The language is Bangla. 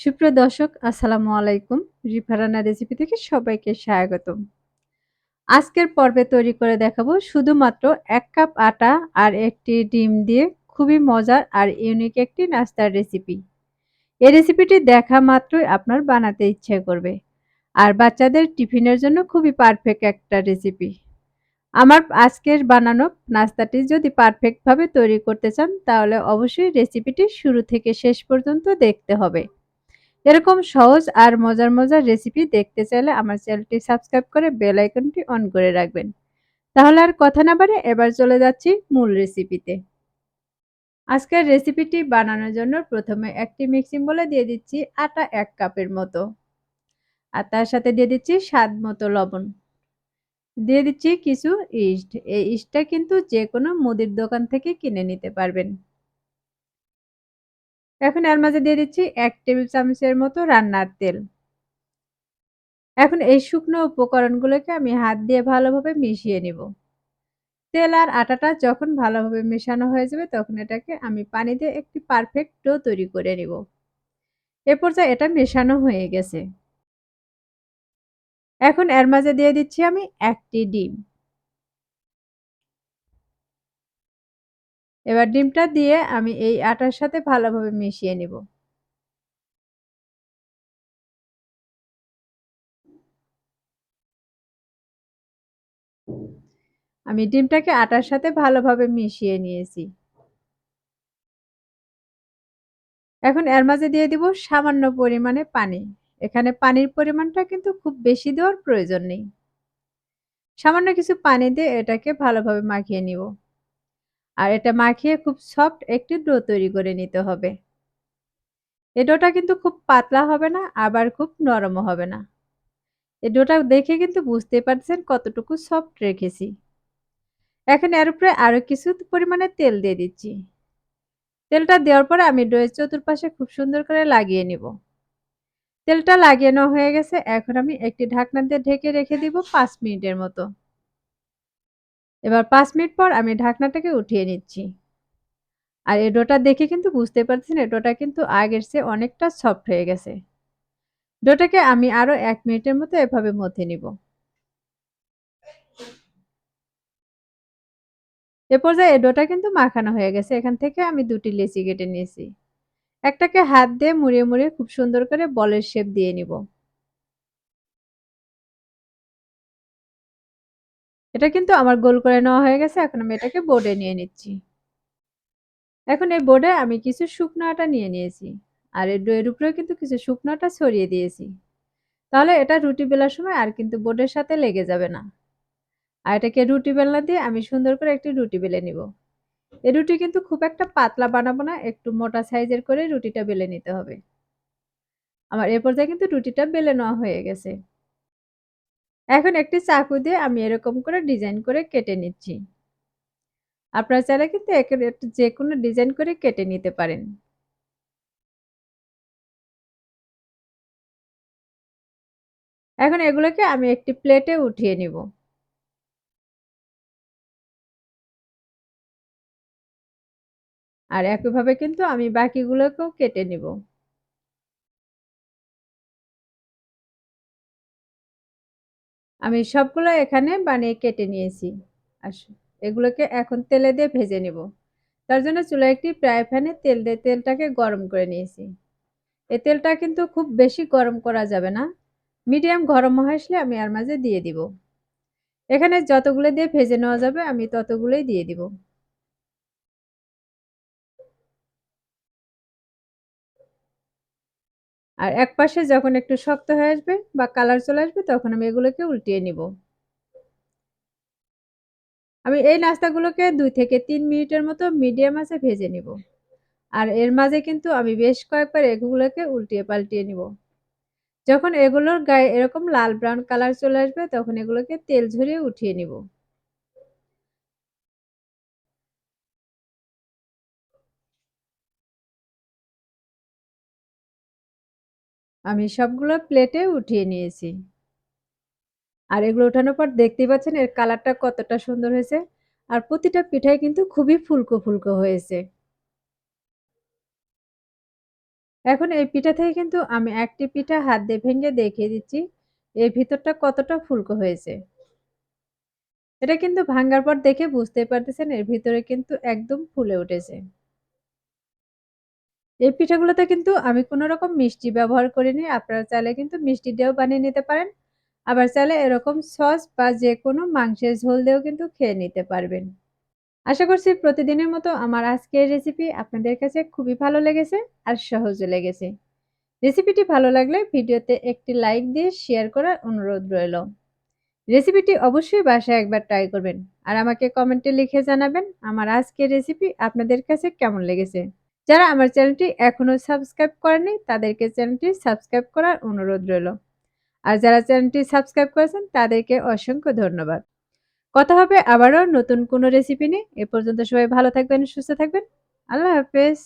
সুপ্রিয় দর্শক, আসসালামু আলাইকুম। রিফারানা রেসিপি থেকে সবাইকে স্বাগতম। আজকের পর্বে তৈরি করে দেখাবো শুধুমাত্র এক কাপ আটা আর একটি ডিম দিয়ে খুবই মজার আর ইউনিক একটি নাস্তার রেসিপি। এই রেসিপিটি দেখা মাত্রই আপনার বানাতে ইচ্ছে করবে। আর বাচ্চাদের টিফিনের জন্য খুবই পারফেক্ট একটা রেসিপি। আমার আজকের বানানো নাস্তাটি যদি পারফেক্টভাবে তৈরি করতে চান, তাহলে অবশ্যই রেসিপিটি শুরু থেকে শেষ পর্যন্ত দেখতে হবে। এরকম সহজ আর মজার, মজার রেসিপি দেখতে চাইলে আমার চ্যানেলটি সাবস্ক্রাইব করে বেল আইকনটি অন করে রাখবেন। তাহলে আর কথা না বাড়িয়ে এবার চলে যাচ্ছি মূল রেসিপিতে। আজকের রেসিপিটি বানানোর জন্য প্রথমে একটি মিক্সিং বলে দিয়ে দিচ্ছি আটা এক কাপের মতো। আর তার সাথে দিয়ে দিচ্ছি স্বাদ মতো লবণ। দিয়ে দিচ্ছি কিছু ইস্ট। এই ইস্টটা কিন্তু যে কোনো মুদির দোকান থেকে কিনে নিতে পারবেন। এখন এর মাঝে দিয়ে দিচ্ছি এক টেবিল চামচের মতো রান্নার তেল। এখন এই শুকনো উপকরণগুলোকে আমি হাত দিয়ে ভালোভাবে মিশিয়ে নিব। তেল আর আটাটা যখন ভালোভাবে মেশানো হয়ে যাবে তখন এটাকে আমি পানি দিয়ে একটি পারফেক্ট ডো তৈরি করে নিব। এ পর্যায়ে এটা মেশানো হয়ে গেছে। এখন এর মাঝে দিয়ে দিচ্ছি আমি একটি ডিম। এবার ডিমটা দিয়ে আমি এই আটার সাথে ভালোভাবে মিশিয়ে নিব। আমি ডিমটাকে আটার সাথে ভালোভাবে মিশিয়ে নিয়েছি। এখন এর মাঝে দিয়ে দিব সামান্য পরিমাণে পানি। এখানে পানির পরিমাণটা কিন্তু খুব বেশি দেওয়ার প্রয়োজন নেই। সামান্য কিছু পানি দিয়ে এটাকে ভালোভাবে মাখিয়ে নিব। আর এটা মাখিয়ে খুব সফট একটি ডো তৈরি করে নিতে হবে। এ ডোটা কিন্তু খুব পাতলা হবে না, আবার খুব নরমও হবে না। এ ডোটা দেখে কিন্তু বুঝতে পারছেন কতটুকু সফট রেখেছি। এখন এর উপরে আরও কিছু পরিমাণে তেল দিয়ে দিচ্ছি। তেলটা দেওয়ার পরে আমি ডোয়ের চতুর্পাশে খুব সুন্দর করে লাগিয়ে নিব। তেলটা লাগিয়ে নেওয়া হয়ে গেছে, এখন আমি একটি ঢাকনা দিয়ে ঢেকে রেখে দিব পাঁচ মিনিটের মতো এবার পাঁচ মিনিট পর আমি ঢাকনাটাকে উঠিয়ে নিচ্ছি। আর এই ডোটা দেখে কিন্তু বুঝতে পারছেন এই ডোটা কিন্তু আগের চেয়ে অনেকটা সফট হয়ে গেছে। ডোটাকে আমি আরও এক মিনিটের মতো এভাবে মথে নিব। এ পর্যায়ে এই ডোটা কিন্তু মাখানো হয়ে গেছে। এখান থেকে আমি দুটি লেচি কেটে নিয়েছি। একটাকে হাত দিয়ে মুড়িয়ে মুড়িয়ে খুব সুন্দর করে বলের শেপ দিয়ে নিব। এটা কিন্তু আমার গোল করে নেওয়া হয়ে গেছে, এখন আমি এটাকে বোর্ডে নিয়ে নিচ্ছি। এখন এই বোর্ডে আমি কিছু শুকনো আটা নিয়ে নিয়েছি, আর এর ডোয়ের উপরেও কিন্তু কিছু শুকনো আটা ছড়িয়ে দিয়েছি। তাহলে এটা রুটি বেলার সময় আর কিন্তু বোর্ডের সাথে লেগে যাবে না। আর এটাকে রুটি বেলনা দিয়ে আমি সুন্দর করে একটি রুটি বেলে নিব। এই রুটি কিন্তু খুব একটা পাতলা বানাবো না, একটু মোটা সাইজের করে রুটিটা বেলে নিতে হবে। আমার এ পর্যায়ে কিন্তু রুটিটা বেলে নেওয়া হয়ে গেছে। এখন একটি চাকু দিয়ে আমি এরকম করে ডিজাইন করে কেটে নিচ্ছি। আপনারা চাইলে কিন্তু যে কোনো ডিজাইন করে কেটে নিতে পারেন। এখন এগুলোকে আমি একটি প্লেটে উঠিয়ে নিব। আর একইভাবে কিন্তু আমি বাকিগুলোকেও কেটে নিব। আমি সবগুলো এখানে বানিয়ে কেটে নিয়েছি। আর এগুলোকে এখন তেলে দিয়ে ভেজে নেব। তার জন্য চুলা একটি ফ্রাই প্যানে তেল দিয়ে তেলটাকে গরম করে নিয়েছি। এ তেলটা কিন্তু খুব বেশি গরম করা যাবে না। মিডিয়াম গরম আসলে আমি আর মাঝে দিয়ে দিব। এখানে যতগুলো দিয়ে ভেজে নেওয়া যাবে আমি ততগুলোই দিয়ে দিব। আর এক পাশে যখন একটু শক্ত হয়ে আসবে বা কালার চলে আসবে, তখন আমি এগুলোকে উল্টিয়ে নিব। আমি এই নাস্তাগুলোকে দুই থেকে তিন মিনিটের মতো মিডিয়াম আছে ভেজে নিব। আর এর মাঝে কিন্তু আমি বেশ কয়েকবার এগুলোকে উল্টিয়ে পাল্টিয়ে নিব। যখন এগুলোর গায়ে এরকম লাল ব্রাউন কালার চলে আসবে, তখন এগুলোকে তেল ঝরিয়ে উঠিয়ে নিব। আমি সবগুলো প্লেটে উঠিয়ে নিয়েছি আর এগুলো ওঠানোর পর দেখতেই পাচ্ছেন এর কালারটা কতটা সুন্দর হয়েছে আর প্রতিটা পিঠাই কিন্তু খুবই ফুলকো ফুলকো হয়েছে এখন এই পিঠা থেকে কিন্তু আমি একটি পিঠা হাত দিয়ে ভেঙে দেখিয়ে দিচ্ছি, এর ভিতরটা কতটা ফুলকো হয়েছে। এটা কিন্তু ভাঙ্গার পর দেখে বুঝতেই পারতেছেন এর ভিতরে কিন্তু একদম ফুলে উঠেছে। এই পিঠাগুলোতে কিন্তু আমি কোনো রকম মিষ্টি ব্যবহার করিনি। আপনারা চাইলে কিন্তু মিষ্টি দিয়েও বানিয়ে নিতে পারেন। আবার চাইলে এরকম সস বা যেকোনো মাংসের ঝোল দিয়েও কিন্তু খেয়ে নিতে পারবেন। আশা করছি প্রতিদিনের মতো আমার আজকের রেসিপি আপনাদের কাছে খুবই ভালো লেগেছে আর সহজও লেগেছে। রেসিপিটি ভালো লাগলে ভিডিওতে একটি লাইক দিয়ে শেয়ার করার অনুরোধ রইল। রেসিপিটি অবশ্যই বাসায় একবার ট্রাই করবেন। আর আমাকে কমেন্টে লিখে জানাবেন আমার আজকের রেসিপি আপনাদের কাছে কেমন লেগেছে। যারা আমার চ্যানেলটি এখনও সাবস্ক্রাইব করেনি তাদেরকে চ্যানেলটি সাবস্ক্রাইব করার অনুরোধ রইল। আর যারা চ্যানেলটি সাবস্ক্রাইব করেছেন তাদেরকে অসংখ্য ধন্যবাদ। কথা হবে আবারও নতুন কোনো রেসিপি নিয়ে। এ পর্যন্ত সবাই ভালো থাকবেন, সুস্থ থাকবেন। আল্লাহ হাফেজ।